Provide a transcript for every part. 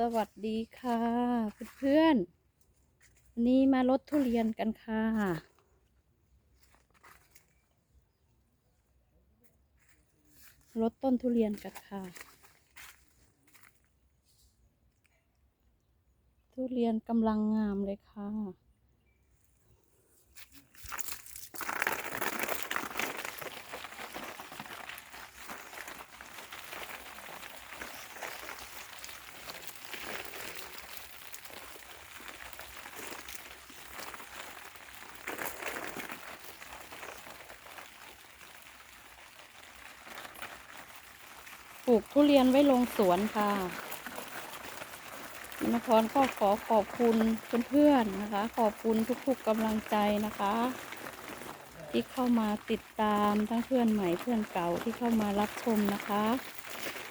สวัสดีค่ะเพื่อนๆวันนี้มาลดทุเรียนกันค่ะ ลดต้นทุเรียนกันค่ะ ทุเรียนกำลังงามเลยค่ะ ปลูกทุเรียนไว้ลงสวนค่ะมณพรก็ขอขอบคุณเพื่อนๆนะคะ ขอบคุณทุกๆกำลังใจนะคะ ที่เข้ามาติดตามทั้งเพื่อนใหม่เพื่อนเก่าที่เข้ามารับชมนะคะ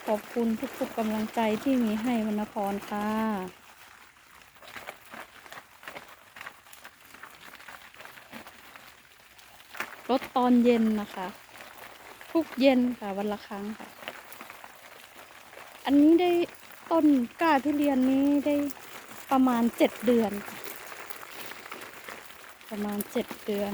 ขอบคุณทุกๆกำลังใจที่มีให้วรรณพรค่ะรถตอนเย็นนะคะ ทุกเย็นค่ะวันละครั้งค่ะ อันนี้ได้ต้นกล้าทุเรียนนี้ได้ประมาณเจ็ดเดือน ประมาณเจ็ดเดือน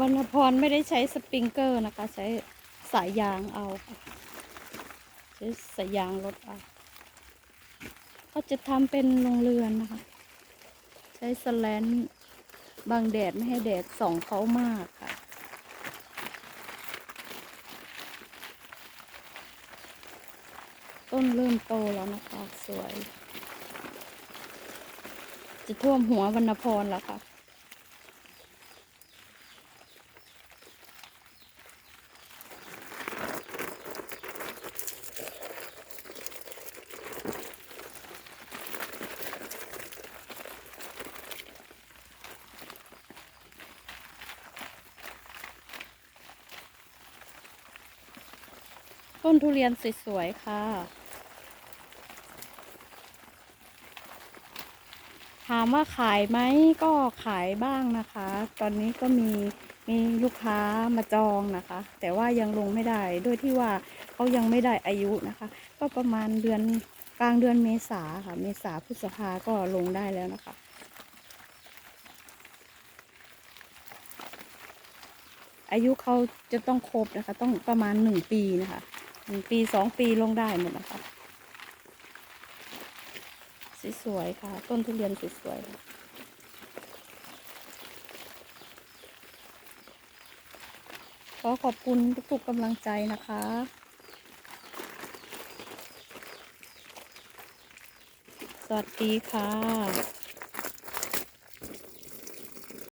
วรรณพรไม่ได้ใช้สปริงเกอร์นะคะ ใช้สายยางเอา ใช้สายยางรถเอาก็จะทำเป็นโรงเรือนนะคะ ใช้สแลนบังแดดไม่ให้แดดส่องเขามากค่ะต้นเริ่มโตแล้วนะคะ สวย จะท่วมหัววรรณพรแล้วค่ะ ต้นทุเรียนสวยๆค่ะ ถามว่าขายไหมก็ขายบ้างนะคะ ตอนนี้ก็มีมีลูกค้ามาจองนะคะ แต่ว่ายังลงไม่ได้ด้วยที่ว่าเขายังไม่ได้อายุนะคะ ก็ประมาณเดือนกลางเดือนเมษาค่ะ เมษาพฤษภาก็ลงได้แล้วนะคะอายุเขาจะต้องครบนะคะ ต้องประมาณหนึ่งปีนะคะ หนึ่งปีสองปีลงได้หมดนะคะสวยๆค่ะ ต้นทุเรียนสวยๆขอขอบคุณทุกๆกำลังใจนะคะ สวัสดีค่ะ